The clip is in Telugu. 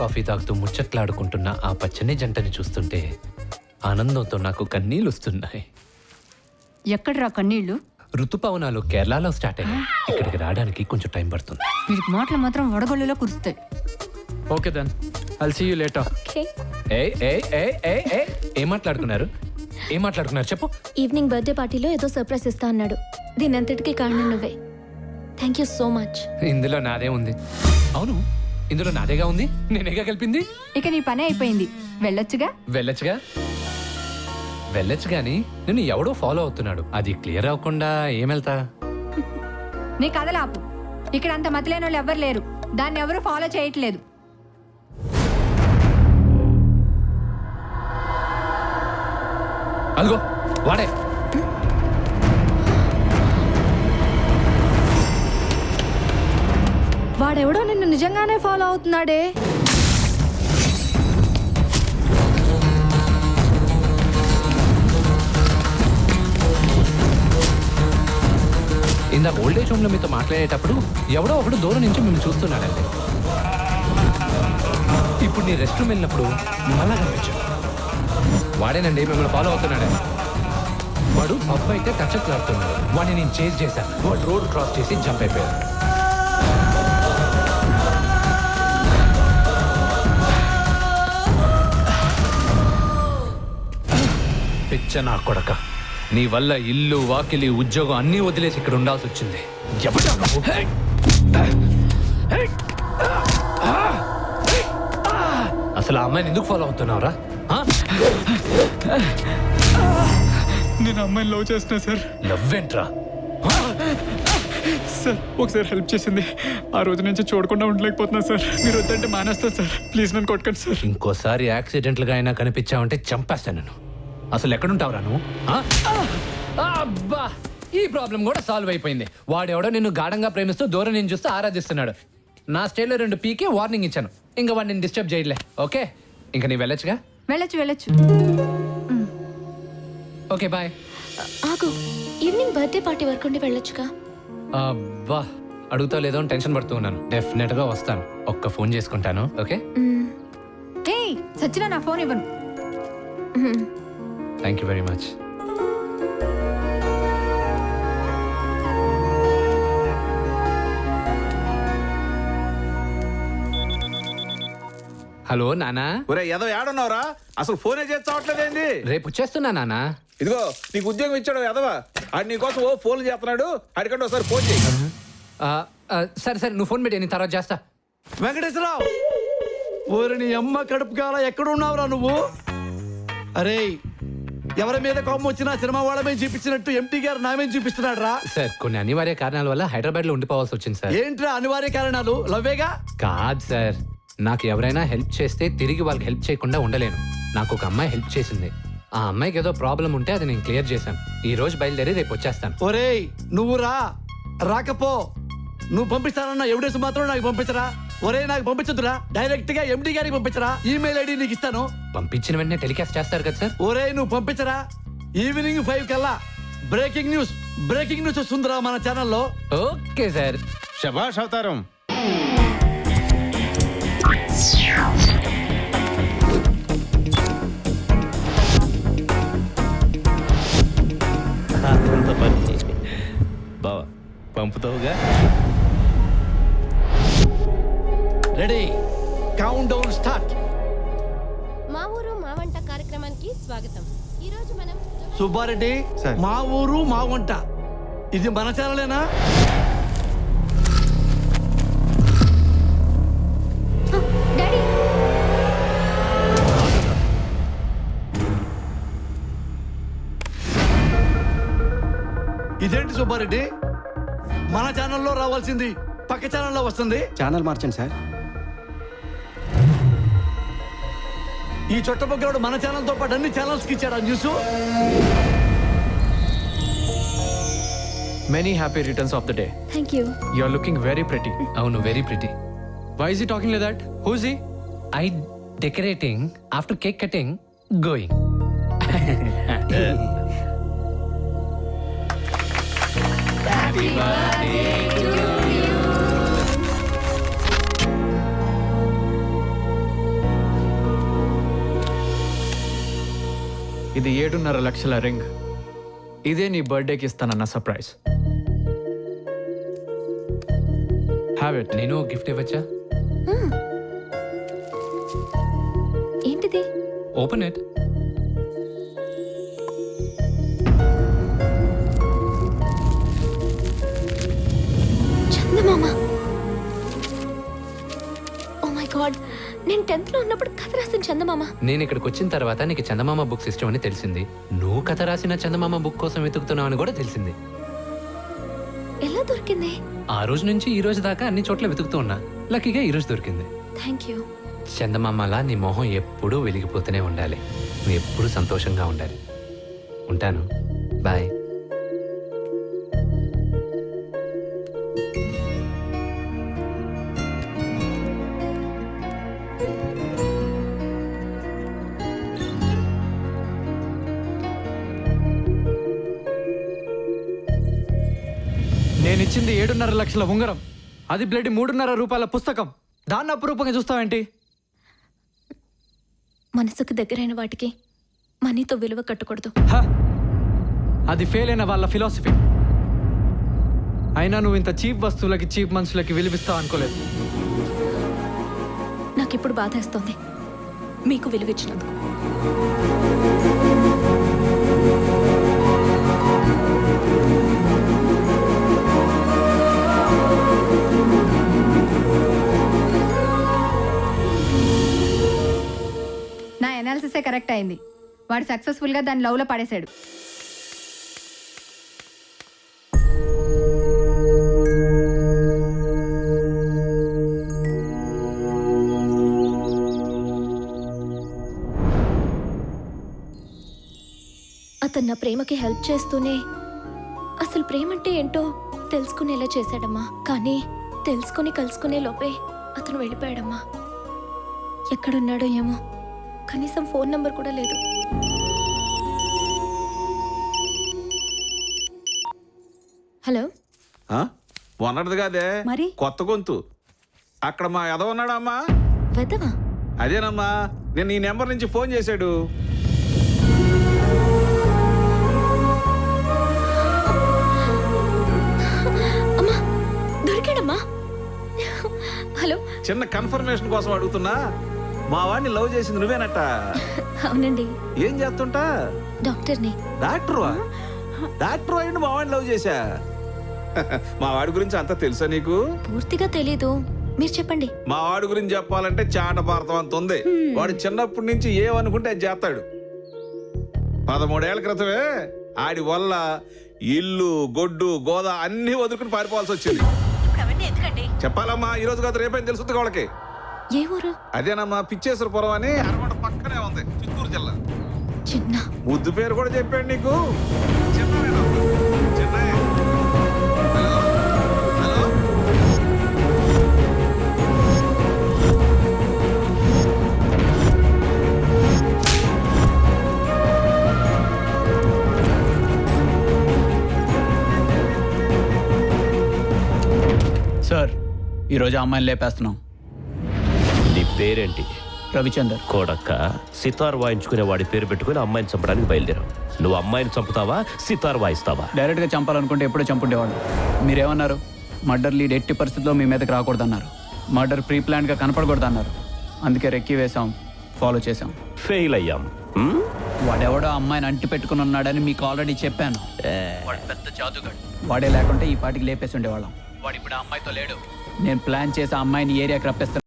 కాఫీ తాగుతూ ముచ్చట్లాడుకుంటున్న ఆ పచ్చని జంటని చూస్తుంటే ఆనందంతో నాకు కన్నీళ్ళు వస్తున్నాయి ఎక్కడ్రా కన్నీళ్ళు? ఋతుపవనాలు కేరళలో స్టార్ట్ అయ్యాయి. ఇక్కడికి రావడానికి కొంచెం టైం పడుతుంది. వీరికి మాటలు మాత్రం వడగొల్లులో కురుస్తాయి. Okay then I'll see you later okay ఏ ఏ ఏ ఏ ఏ ఏం మాట్లాడుకున్నారు? ఏం మాట్లాడుకున్నారు చెప్పు. ఈవినింగ్ బర్త్డే పార్టీలో ఏదో సర్ప్రైజ్ ఇస్తా అన్నాడు. దీని అంతటికీ కారణం నువ్వే. థ్యాంక్ యూ సో మచ్ ఇందులో నాదే ఉంది. అవును ఇందులో నాదేగా ఉంది? నేనేగా కలిపింది? ఇక నీ పని అయిపోయింది. వెళ్ళొచ్చుగా? వెళ్ళొచ్చుగా? వెళ్ళొచ్చు కానీ నేను ఎవడో ఫాలో అవుతున్నాడు. అది క్లియర్ అవ్వకుండా ఏం వెళ్తా? నీ కథలాపు ఇక్కడ అంత మతిలేని వాళ్ళు ఎవ్వరు లేరు. దాన్ని ఎవరు ఫాలో చేయట్లేదు. అదిగో వాడే. వాడెవడో నిన్ను నిజంగానే ఫాలో అవుతున్నాడే? ఇందాక ఓల్డేజ్ హోమ్లో మీతో మాట్లాడేటప్పుడు ఎవడో ఒకడు దూరం నుంచి మిమ్మల్ని చూస్తున్నాడండి. ఇప్పుడు నీ రెస్ట్ రూమ్ వెళ్ళినప్పుడు మళ్ళా కనిపించాడు వాడేనండి మిమ్మల్ని ఫాలో అవుతున్నాడే. వాడు పప్పు అయితే టచ్లాడుతున్నాడు వాడిని నేను చేజ్ చేశాను. వాడు రోడ్ క్రాస్ చేసి జంప్ అయిపోయాడు. పిచ్చ నా కొడక. నీ వల్ల ఇల్లు వాకిలి ఉద్యోగం అన్నీ వదిలేసి ఇక్కడ ఉండాల్సి వచ్చింది. ఎవడా నువ్వు? అసలు ఆ అమ్మాయిని ఎందుకు ఫాలో అవుతున్నావురా? నేను అమ్మాయిని లవ్ చేస్తున్నా సార్ లవ్ ఏంట్రా సార్ ఒకసారి హెల్ప్ చేసింది. ఆ రోజు నుంచి చూడకుండా ఉండలేకపోతున్నా సార్ మీరు వద్దంటే మానేస్తాను సార్ ప్లీజ్ నన్ను కొట్టకండి సార్ ఇంకోసారి యాక్సిడెంట్లుగా అయినా కనిపించావంటే చంపేస్తాను నేను అసలు ఎక్కడుంటావురా నువ్వు? ఆ? అబ్బా! ఈ ప్రాబ్లం కూడా సాల్వ్ అయిపోయింది. వాడెవడో నిన్ను గాఢంగా ప్రేమిస్తూ దూరం నేను చూస్తూ ఆరాధిస్తున్నాడు. నా స్టేలో రెండు పీకే వార్నింగ్ ఇచ్చాను. ఇంకా వాడిని నేను డిస్టర్బ్ చేయలే ఓకే? ఇంకా నీ వెళ్ళొచ్చుగా? వెళ్ళొచ్చు వెళ్ళొచ్చు. Okay bye. ఆగు. ఈవినింగ్ బర్త్డే పార్టీ వరకు ఉండి వెళ్ళొచ్చుగా. అబ్బా! అడుగుతా లేదో అని టెన్షన్ పడుతూ ఉన్నాను. డెఫినెట్గా వస్తాను. ఒక్క ఫోన్ చేసుకుంటాను. ఓకే. ఏయ్ సచ్చినా నా ఫోన్ ఇవ్వను. Thank you very much hello నానా ఒరే ఏదో ఏడున్నావురా? అసలు ఫోనే చేసి చావట్లేదేంది రేపు వచ్చేస్తున్నా నానా ఇదిగో నీకు ఉద్యోగం ఇచ్చాడు ఎదవా. ఆడు నీకోసం ఓ ఫోన్ చేస్తున్నాడు. అడిగండి ఒకసారి ఫోన్ చేయి. ఆ, ఆ, సరే సరే నువ్వు ఫోన్ పెట్టి నేను తర్వాత చేస్తా. వెంకటేశ్వరరావు! ఓరి నీ అమ్మ కడుపు కాల ఎక్కడున్నావురా నువ్వు? అరే ఎవరి మీద కోపం వచ్చినా సినిమా వాళ్ళ మీద చూపించినట్టు ఎంటీ గారు నా మీద చూపిస్తున్నాడు రా. సార్ కొన్ని అనివార్య కారణాల వల్ల హైదరాబాద్లో ఉండిపోవాల్సి వచ్చింది సార్. ఏంట్రా అనివార్య కారణాలు? లవ్వేగా? కాదు సార్. నాకు ఎవరైనా హెల్ప్ చేస్తే తిరిగి వాళ్ళకి హెల్ప్ చేయకుండా ఉండలేను. నాకు ఒక అమ్మాయి హెల్ప్ చేసింది. ఆ అమ్మాయికి ఏదో ప్రాబ్లం ఉంటే అది నేను క్లియర్ చేశాను. ఈ రోజు బయలుదేరి రేపు వచ్చేస్తాను. ఒరేయ్ నువ్వు రా. రాకపో. నువ్వు పంపిస్తానన్న ఎవిడెన్స్ మాత్రం నాకు పంపించరా? ఒరే నాకు పంపించదురా డైరెక్ట్గా ఎండి గారికి పంపించరా. ఈమెయిల్ ఐడి నీకు ఇస్తాను. పంపించిన వెంటనే టెలికాస్ట్ చేస్తారు కదా సార్? ఒరే నువ్వు పంపించరా? ఈవినింగ్ ఫైవ్ కల్లా బ్రేకింగ్ న్యూస్ బ్రేకింగ్ న్యూస్ వస్తుందిరా మన ఛానల్లో. Okay sir. శభాష్ అవతారం. బావా పంపుతావుగా? రెడీ. కౌంట్ డౌన్ స్టార్ట్ మా ఊరు మా వంట కార్యక్రమానికి స్వాగతం. ఈ రోజు మనం సుబ్బారెడ్డి మా ఊరు మా వంట. ఇది మన ఛానలేనా? డాడీ. ఇదేంటి సుబ్బారెడ్డి? మన ఛానల్లో రావాల్సింది పక్క ఛానల్లో వస్తుంది. ఛానల్ మార్చండి సార్. ఈ చుట్టపక్కల మన ఛానల్తో పాటు అన్ని ఛానల్స్కి ఇచ్చాడు news many happy returns of the day thank you you are looking very pretty అవును very pretty why is he talking like that who's he I decorating after cake cutting going ఇది ఏడున్నర లక్షల రింగ్. ఇదే నీ బర్త్డేకి ఇస్తానన్న సర్ప్రైజ్. హ్యావ్ ఇట్ నేను గిఫ్ట్ ఇవ్వచ్చా? ఏంటిది? Open it Chandamama. Oh my God నేను టెన్త్లో ఉన్నప్పుడు కథ రాసిన చందమామ. నేను ఇక్కడికి వచ్చిన తర్వాత నీకు చందమామ బుక్స్ ఇష్టం అని తెలిసింది. నువ్వు కథ రాసిన చందమామ బుక్ కోసం వెతుకుతున్నావు అని కూడా తెలిసింది. ఎలా దొరికింది? ఆ రోజు నుంచి ఈ రోజు దాకా అన్ని చోట్ల వెతుకుతూ ఉన్నా. లక్కీగా ఈ రోజు దొరికింది. థ్యాంక్ యూ చందమామలా నీ మొహం ఎప్పుడూ వెలిగిపోతూనే ఉండాలి. నువ్వు ఎప్పుడూ సంతోషంగా ఉండాలి. ఉంటాను. బాయ్ ఏడున్నర లక్షల ఉంగరం. అది బ్లడ్ మూడున్నర రూపాయల పుస్తకం. దాన్ని అపురూపంగా చూస్తావేంటి? మనసుకు దగ్గరైన వాటికి మనీతో విలువ కట్టకూడదు. హ! అది ఫెయిల్ అయిన వాళ్ళ ఫిలాసఫీ అయినా నువ్వు ఇంత చీప్ వస్తువులకి చీప్ మనుషులకి విలువిస్తావు అనుకోలేదు. నాకు ఇప్పుడు బాధేస్తోంది. మీకు విలువిచ్చినందుకు. అనాలిసిసే కరెక్ట్ అయింది. వాడు సక్సెస్ఫుల్గా దాని లవ్లో పడేశాడు. అతను నా ప్రేమకి హెల్ప్ చేస్తూనే అసలు ప్రేమ అంటే ఏంటో తెలుసుకునేలా చేశాడమ్మా. కానీ తెలుసుకుని కలుసుకునే లోపే అతను వెళ్ళిపోయాడమ్మా. ఎక్కడున్నాడో ఏమో. కనీసం ఫోన్ నంబర్ కూడా లేదు. హలో? మొన్నటిది కాదే. మరి? కొత్త గొంతు. అక్కడ మా ఎద ఉన్నాడమ్మా. వెదవా? అదేనమ్మా నేను ఈ నెంబర్ నుంచి ఫోన్ చేశాడు. అమ్మా దొరికాడమ్మా. హలో? చిన్న కన్ఫర్మేషన్ కోసం అడుగుతున్నా. మా వాడిని లవ్ చేసింది నువ్వేనట. అవునండి. ఏం చేస్తుంటా? డాక్టర్ని. డాక్టర్ డాక్టర్ అయ్యండి మా వాడిని లవ్ చేశా. మా వాడి గురించి అంతా తెలుసా నీకు? పూర్తిగా తెలీదు. మీరు చెప్పండి. మా వాడి గురించి చెప్పాలంటే చాట భారతం అంత ఉంది. వాడు చిన్నప్పటి నుంచి ఏమనుకుంటే అది చేస్తాడు. పదమూడేళ్ళ క్రితమే ఆడి వల్ల ఇల్లు గొడ్డు గోద అన్ని వదులుకుని పారిపోవాల్సి వచ్చింది. చెప్పాలమ్మా ఈ రోజు కాదు రేపేం తెలుస్తుంది వాళ్ళకి? ఏ ఊరు? అదేనమ్మా పిచ్చేశ్వరపురం అని అరగొండ పక్కనే ఉంది చిత్తూరు జిల్లా. చిన్న. ముద్దు పేరు కూడా చెప్పాడు నీకు. హలో? హలో? సార్ ఈరోజు అమ్మాయిని లేపేస్తున్నాం. పేరేంటి? రవిచందర్. కోడక్క సితార్ వాయించుకునే వాడి పేరు పెట్టుకుని అమ్మాయిని చంపడానికి బయలుదేరావు. నువ్వు అమ్మాయిని చంపుతావా సితార్ వాయిస్తావా? డైరెక్ట్గా చంపాలనుకుంటే ఎప్పుడో చంపుండేవాడు మీరేమన్నారు? మర్డర్ లీడ్ ఎట్టి పరిస్థితుల్లో మీ మీదకి రాకూడదన్నారు. Murder pre ప్లాన్గా కనపడకూడదన్నారు. అందుకే రెక్కి వేసాం ఫాలో చేసాం ఫెయిల్ అయ్యాం. హ్మ్? వాడెవడో అమ్మాయిని అంటి పెట్టుకుని ఉన్నాడని మీకు ఆల్రెడీ చెప్పాను. వాడు పెద్ద జాదుగాడు. వాడే లేకుంటే ఈ పాటికి లేపేసి ఉండేవాళ్ళం. వాడు ఇప్పుడు ఆ అమ్మాయితో లేడు. నేను ప్లాన్ చేసి ఆ అమ్మాయిని ఏరియాకి రప్పిస్తున్నాను.